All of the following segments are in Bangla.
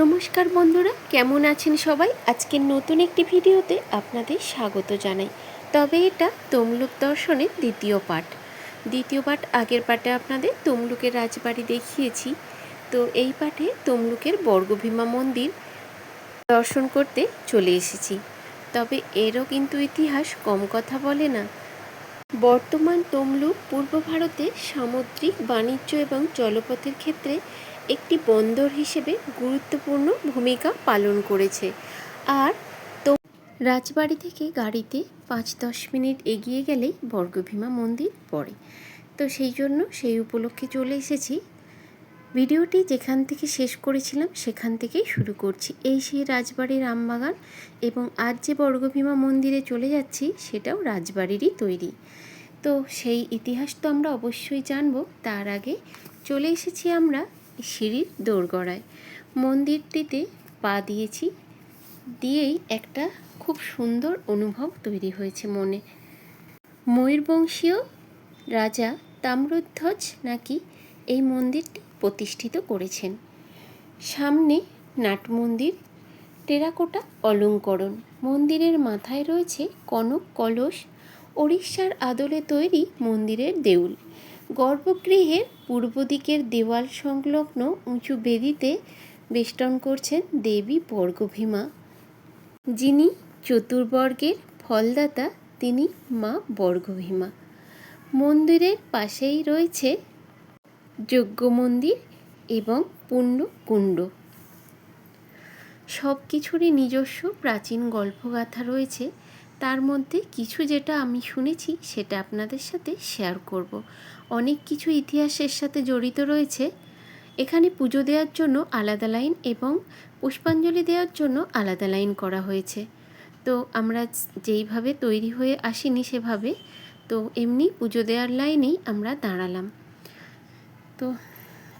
নমস্কার বন্ধুরা, কেমন আছেন সবাই? আজকের নতুন একটি ভিডিওতে আপনাদের স্বাগত জানাই। তবে এটা তমলুক দর্শনের দ্বিতীয় পাঠ। দ্বিতীয় পাঠ আগের পাঠে আপনাদের তমলুকের রাজবাড়ি দেখিয়েছি। তো এই পাঠে তমলুকের বর্গভীমা মন্দির দর্শন করতে চলে এসেছি। তবে এরও কিন্তু ইতিহাস কম কথা বলে না। বর্তমান তমলুক পূর্ব ভারতে সামুদ্রিক বাণিজ্য এবং জলপথের ক্ষেত্রে একটি বন্দর হিসেবে গুরুত্বপূর্ণ ভূমিকা পালন করেছে। আর তো রাজবাড়ি থেকে গাড়িতে পাঁচ দশ মিনিট এগিয়ে গেলেই বর্গভীমা মন্দির পড়ে। তো সেই জন্য সেই উপলক্ষে চলে এসেছি। ভিডিওটি যেখান থেকে শেষ করেছিলাম সেখান থেকেই শুরু করছি। এই সেই রাজবাড়ির আমবাগান এবং আজ যে বর্গভীমা মন্দিরে চলে যাচ্ছি সেটাও রাজবাড়িরই তৈরি। তো সেই ইতিহাস তো আমরা অবশ্যই জানব। তার আগে চলে এসেছি আমরা সিঁড়ির দোরগড়ায়। মন্দিরটিতে পা দিয়েছি, দিয়েই একটা খুব সুন্দর অনুভব তৈরি হয়েছে মনে। ময়ূরবংশীয় রাজা তাম্রধ্বজ নাকি এই মন্দিরটি প্রতিষ্ঠিত করেছেন। সামনে নাট মন্দির, টেরাকোটা অলঙ্করণ। মন্দিরের মাথায় রয়েছে কনক, কলস, ওড়িশার আদলে তৈরি মন্দিরের দেউল। গর্ভগৃহের পূর্ব দিকের দেওয়াল সংলগ্ন উঁচু বেদিতে বেষ্টন করছেন দেবী বর্গভীমা। যিনি চতুর্বর্গের ফলদাতা, তিনি মা বর্গভীমা। মন্দিরের পাশেই রয়েছে যজ্ঞ মন্দির এবং পুণ্য কুণ্ড। সব কিছুরই নিজস্ব প্রাচীন গল্পগাথা রয়েছে। তার মধ্যে কিছু যেটা আমি শুনেছি, সেটা আপনাদের সাথে শেয়ার করব। অনেক কিছু ইতিহাসের সাথে জড়িত রয়েছে। এখানে পুজো দেওয়ার জন্য আলাদা লাইন এবং পুষ্পাঞ্জলি দেওয়ার জন্য আলাদা লাইন করা হয়েছে। তো আমরা যেইভাবে তৈরি হয়ে আসিনি সেভাবে, তো এমনি পুজো দেওয়ার লাইনেই আমরা দাঁড়ালাম। তো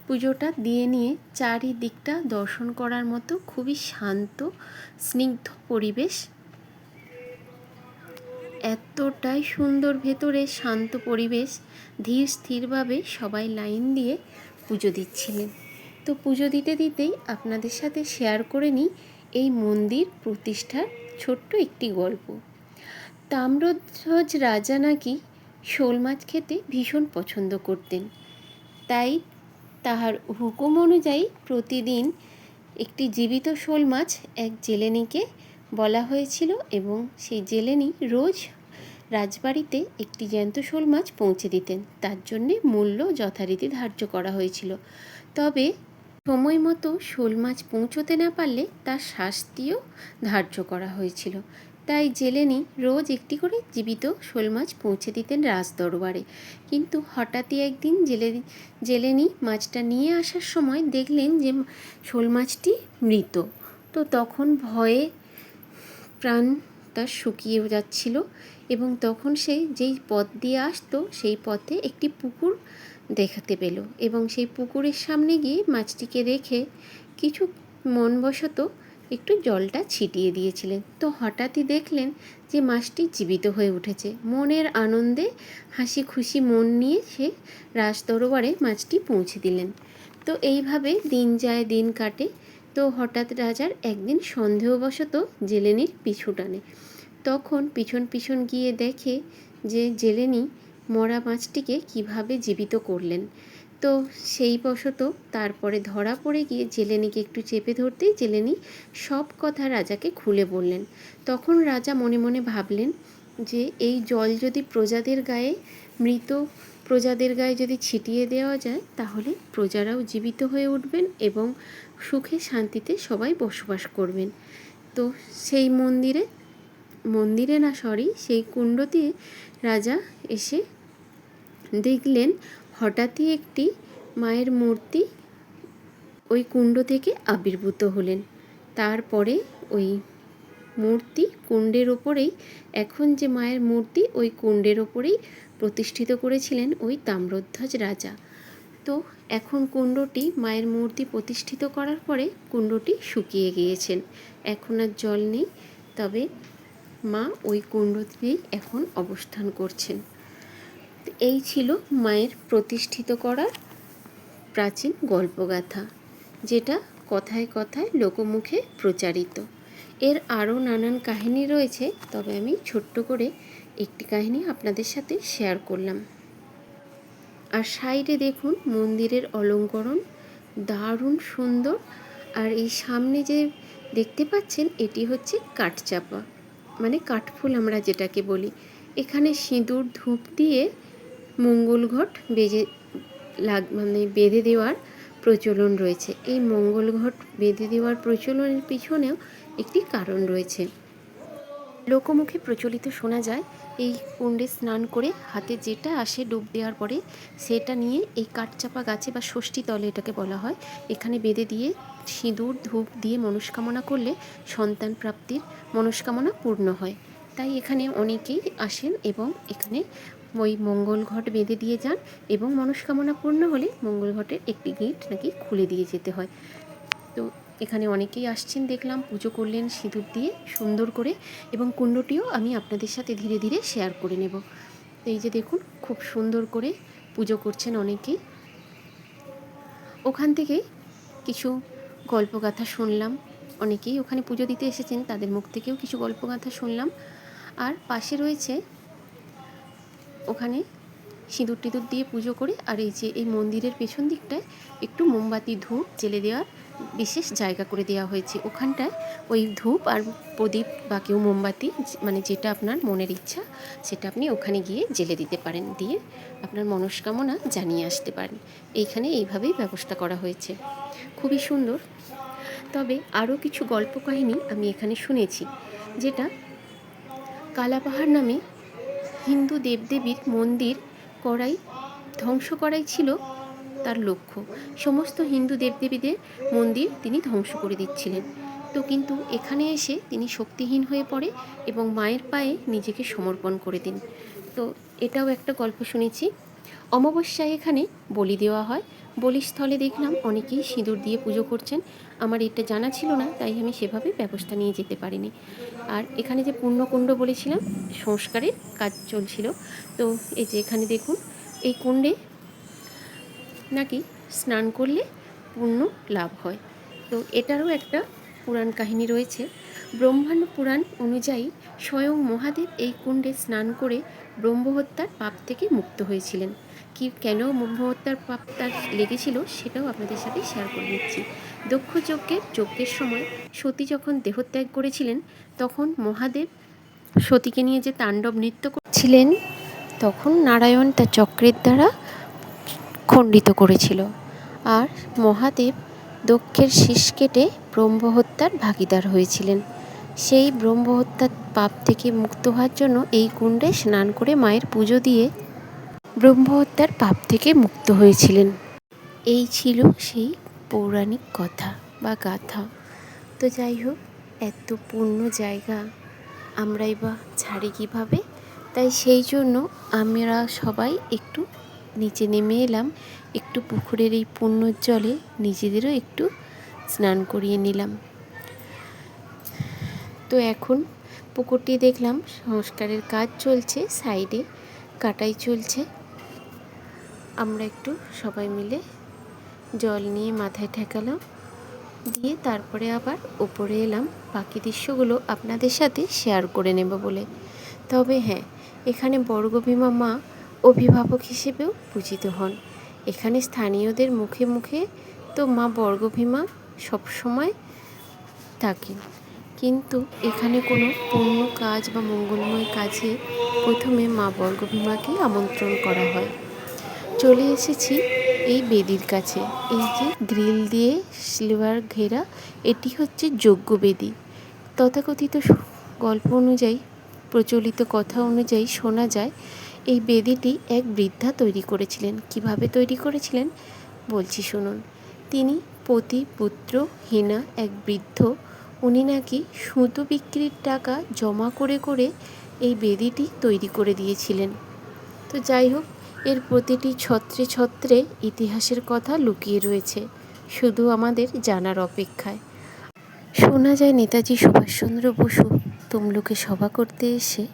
পুজোটা দিয়ে নিয়ে চারিদিকটা দর্শন করার মতো খুবই শান্ত, স্নিগ্ধ পরিবেশ এতটাই সুন্দর ভেতরে শান্ত পরিবেশ, ধীর স্থিরভাবে সবাই লাইন দিয়ে পুজো দিচ্ছিলেন। তো পুজো দিতে দিতেই আপনাদের সাথে শেয়ার করে নিই এই মন্দির প্রতিষ্ঠার ছোট্ট একটি গল্প। তাম্রধ্বজ রাজা নাকি শোল মাছ খেতে ভীষণ পছন্দ করতেন। তাই তাহার হুকুম অনুযায়ী প্রতিদিন একটি জীবিত শোল মাছ এক জেলেনিকে বলা হয়েছিল এবং সেই জেলেনি রোজ রাজবাড়িতে একটি জ্যান্ত শোল মাছ পৌঁছে দিতেন। তার জন্যে মূল্য যথারীতি ধার্য করা হয়েছিল। তবে সময় মতো শোল মাছ পৌঁছতে না পারলে তার শাস্তিও ধার্য করা হয়েছিল। তাই জেলেনি রোজ একটি করে জীবিত শোল মাছ পৌঁছে দিতেন রাজদরবারে। কিন্তু হঠাৎই একদিন জেলে, জেলেনি মাছটা নিয়ে আসার সময় দেখলেন যে শোল মাছটি মৃত। তো তখন ভয়ে প্রাণ তার শুকিয়ে যাচ্ছিল এবং তখন সে যেই পথ দিয়ে আসতো, সেই পথে একটি পুকুর দেখাতে পেল এবং সেই পুকুরের সামনে গিয়ে মাছটিকে রেখে কিছু মনবশত একটু জলটা ছিটিয়ে দিয়েছিলেন। তো হঠাৎই দেখলেন যে মাছটি জীবিত হয়ে উঠেছে। মনের আনন্দে, হাসি খুশি মন নিয়ে সে রাজ দরবারে মাছটি পৌঁছে দিলেন। তো এইভাবে দিন যায়, দিন কাটে। তো হঠাৎ রাজার একদিন সন্দেহবশত জেলেনির পিছু টানে। তখন পিছন পিছন গিয়ে দেখে যে জেলেনি মরা মাছটিকে কীভাবে জীবিত করলেন। তো সেই বশত তারপরে ধরা পড়ে গিয়ে জেলেনিকে একটু চেপে ধরতেই জেলেনি সব কথা রাজাকে খুলে বললেন। তখন রাজা মনে মনে ভাবলেন যে এই জল যদি প্রজাদের গায়ে মৃত প্রজাদের গায়ে যদি ছিটিয়ে দেওয়া যায়, তাহলে প্রজারাও জীবিত হয়ে উঠবেন এবং সুখে শান্তিতে সবাই বসবাস করবেন। তো সেই মন্দিরে মন্দিরে না সরি সেই কুণ্ডতে রাজা এসে দেখলেন হঠাৎই একটি মায়ের মূর্তি ওই কুণ্ড থেকে আবির্ভূত হলেন। তারপরে ওই মূর্তি কুণ্ডের ওপরেই, এখন যে মায়ের মূর্তি ওই কুণ্ডের ওপরেই প্রতিষ্ঠিত করেছিলেন ওই তাম্রধ্বজ রাজা। তো এখন কুণ্ডটি মায়ের মূর্তি প্রতিষ্ঠিত করার পরে কুণ্ডটি শুকিয়ে গিয়েছেন। এখন আর জল নেই, তবে মা ওই কুণ্ডতেই এখন অবস্থান করছেন। এই ছিল মায়ের প্রতিষ্ঠিত করার প্রাচীন গল্পগাথা, যেটা কথায় কথায় লোকমুখে প্রচারিত। এর আরও নানান কাহিনী রয়েছে, তবে আমি ছোট্ট করে একটি কাহিনী আপনাদের সাথে শেয়ার করলাম। আর সাইডে দেখুন মন্দিরের অলঙ্করণ, দারুণ সুন্দর। আর এই সামনে যে দেখতে পাচ্ছেন, এটি হচ্ছে কাঠচাপা মানে কাঠফুল আমরা যেটাকে বলি। এখানে সিঁদুর, ধূপ দিয়ে মঙ্গল ঘট বেজে লাগ মানে বেঁধে দেওয়ার প্রচলন রয়েছে। এই মঙ্গল ঘট বেঁধে দেওয়ার প্রচলনের পিছনেও একটি কারণ রয়েছে। লোকমুখে প্রচলিত শোনা যায় এই কুণ্ডে স্নান করে হাতে যেটা আসে ডুব দেওয়ার পরে সেটা নিয়ে এই কাঠচাপা গাছে বা ষষ্ঠী তলে এটাকে বলা হয়। এখানে বেঁধে দিয়ে সিঁদুর, ধূপ দিয়ে মনস্কামনা করলে সন্তান প্রাপ্তির মনস্কামনা পূর্ণ হয়। তাই এখানে অনেকেই আসেন এবং এখানে ওই মঙ্গল ঘট বেঁধে দিয়ে যান এবং মনস্কামনা পূর্ণ হলে মঙ্গল ঘটের একটি গেট নাকি খুলে দিয়ে যেতে হয়। তো এখানে অনেকেই আসছেন, দেখলাম, পুজো করলেন সিঁদুর দিয়ে সুন্দর করে এবং কুণ্ডটিও আমি আপনাদের সাথে ধীরে ধীরে শেয়ার করে নেব। এই যে দেখুন, খুব সুন্দর করে পুজো করছেন অনেকেই। ওখান থেকে কিছু গল্পগাথা শুনলাম। অনেকেই ওখানে পুজো দিতে এসেছেন, তাদের মুখ থেকেও কিছু গল্পগাথা শুনলাম। আর পাশে রয়েছে ওখানে সিঁদুর টিঁদুর দিয়ে পুজো করে, আর এই যে এই মন্দিরের পেছন দিকটায় একটু মোমবাতি, ধূপ জেলে দেওয়ার বিশেষ জায়গা করে দেওয়া হয়েছে। ওখানটায় ওই ধূপ আর প্রদীপ বা কেউ মোমবাতি মানে যেটা আপনার মনের ইচ্ছা, সেটা আপনি ওখানে গিয়ে জেলে দিতে পারেন। দিয়ে আপনার মনস্কামনা জানিয়ে আসতে পারেন। এইখানে এইভাবেই ব্যবস্থা করা হয়েছে। খুবই সুন্দর। তবে আরও কিছু গল্প কাহিনী আমি এখানে শুনেছি, যেটা কালাপাহাড় নামে হিন্দু দেবদেবীর মন্দির করাই, ধ্বংস করাই ছিল তার লক্ষ্য। সমস্ত হিন্দু দেবদেবীদের মন্দির তিনি ধ্বংস করে দিচ্ছিলেন। তো কিন্তু এখানে এসে তিনি শক্তিহীন হয়ে পড়ে এবং মায়ের পায়ে নিজেকে সমর্পণ করে দিন। তো এটাও একটা গল্প শুনেছি। অমাবস্যায় এখানে বলি দেওয়া হয়। বলিস্থলে দেখলাম অনেকেই সিঁদুর দিয়ে পুজো করছেন। আমার এটা জানা ছিল না, তাই আমি সেভাবে ব্যবস্থা নিয়ে যেতে পারিনি। আর এখানে যে পূর্ণকুণ্ড বলেছিলাম, সংস্কারের কাজ চলছিল। তো এই যে এখানে দেখুন, এই কুণ্ডে নাকি স্নান করলে পুণ্য লাভ হয়? তো এটারও একটা পুরাণ কাহিনী রয়েছে। ব্রহ্মাণ্ড পুরাণ অনুযায়ী স্বয়ং মহাদেব এই কুণ্ডে স্নান করে ব্রহ্মহত্যার পাপ থেকে মুক্ত হয়েছিলেন। কি, কেন ব্রহ্মহত্যার পাপ তার লেগেছিল সেটাও আপনাদের সাথে শেয়ার করে দিচ্ছি দক্ষ যজ্ঞের যজ্ঞের সময় সতী যখন দেহত্যাগ করেছিলেন, তখন মহাদেব সতীকে নিয়ে যে তাণ্ডব নৃত্য করছিলেন তখন নারায়ণ তার চক্রের দ্বারা খণ্ডিত করেছিল। আর মহাদেব দক্ষের শীষ কেটে ব্রহ্মহত্যার ভাগিদার হয়েছিলেন। সেই ব্রহ্মহত্যার পাপ থেকে মুক্ত হওয়ার জন্য এই কুণ্ডে স্নান করে মায়ের পুজো দিয়ে ব্রহ্মহত্যার পাপ থেকে মুক্ত হয়েছিলেন। এই ছিল সেই পৌরাণিক কথা বা গাথা। তো যাই হোক, এত পূর্ণ জায়গা আমরাই বা ছাড়ি কীভাবে? তাই সেই জন্য আমরা সবাই একটু নিচে নেমে এলাম। একটু পুকুরের এই পুণ্যর জলে নিজেদেরও একটু স্নান করিয়ে নিলাম। তো এখন পুকুরটি দেখলাম, সংস্কারের কাজ চলছে, সাইডে কাটাই চলছে। আমরা একটু সবাই মিলে জল নিয়ে মাথায় ঠেকালাম, দিয়ে তারপরে আবার ওপরে এলাম। বাকি দৃশ্যগুলো আপনাদের সাথে শেয়ার করে নেব বলে। তবে হ্যাঁ এখানে বর্গভীমা মা অভিভাবক হিসেবেও পূজিত হন। এখানে স্থানীয়দের মুখে মুখে তো মা বর্গভীমা সবসময় থাকেন। কিন্তু এখানে কোনো পূর্ণ কাজ বা মঙ্গলময় কাজে প্রথমে মা বর্গভীমাকে আমন্ত্রণ করা হয়। চলে এসেছি এই বেদির কাছে। এই যে গ্রিল দিয়ে সিলভার ঘেরা, এটি হচ্ছে যজ্ঞ বেদি। তথাকথিত গল্প অনুযায়ী, প্রচলিত কথা অনুযায়ী শোনা যায় এই বেদিটি এক বৃদ্ধা তৈরি করেছিলেন। কীভাবে তৈরি করেছিলেন? বলছি শুনুন। তিনি পতি, পুত্র, হেনা, এক বৃদ্ধ, উনি নাকি সুতো বিক্রির টাকা জমা করে করে এই বেদিটি তৈরি করে দিয়েছিলেন। তো যাই হোক, এর প্রতিটি ছত্রে ছত্রে ইতিহাসের কথা লুকিয়ে রয়েছে, শুধু আমাদের জানার অপেক্ষায়। শোনা যায় নেতাজি সুভাষচন্দ্র বসু, তমলুকে সভা করতে এসে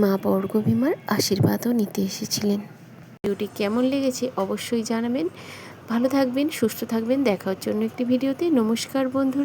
মা বর্গভীমার আশীর্বাদও নিতে এসেছিলেন। ভিডিওটি কেমন লেগেছে অবশ্যই জানাবেন। ভালো থাকবেন, সুস্থ থাকবেন। দেখা হচ্ছে অন্য একটি ভিডিওতে। নমস্কার বন্ধু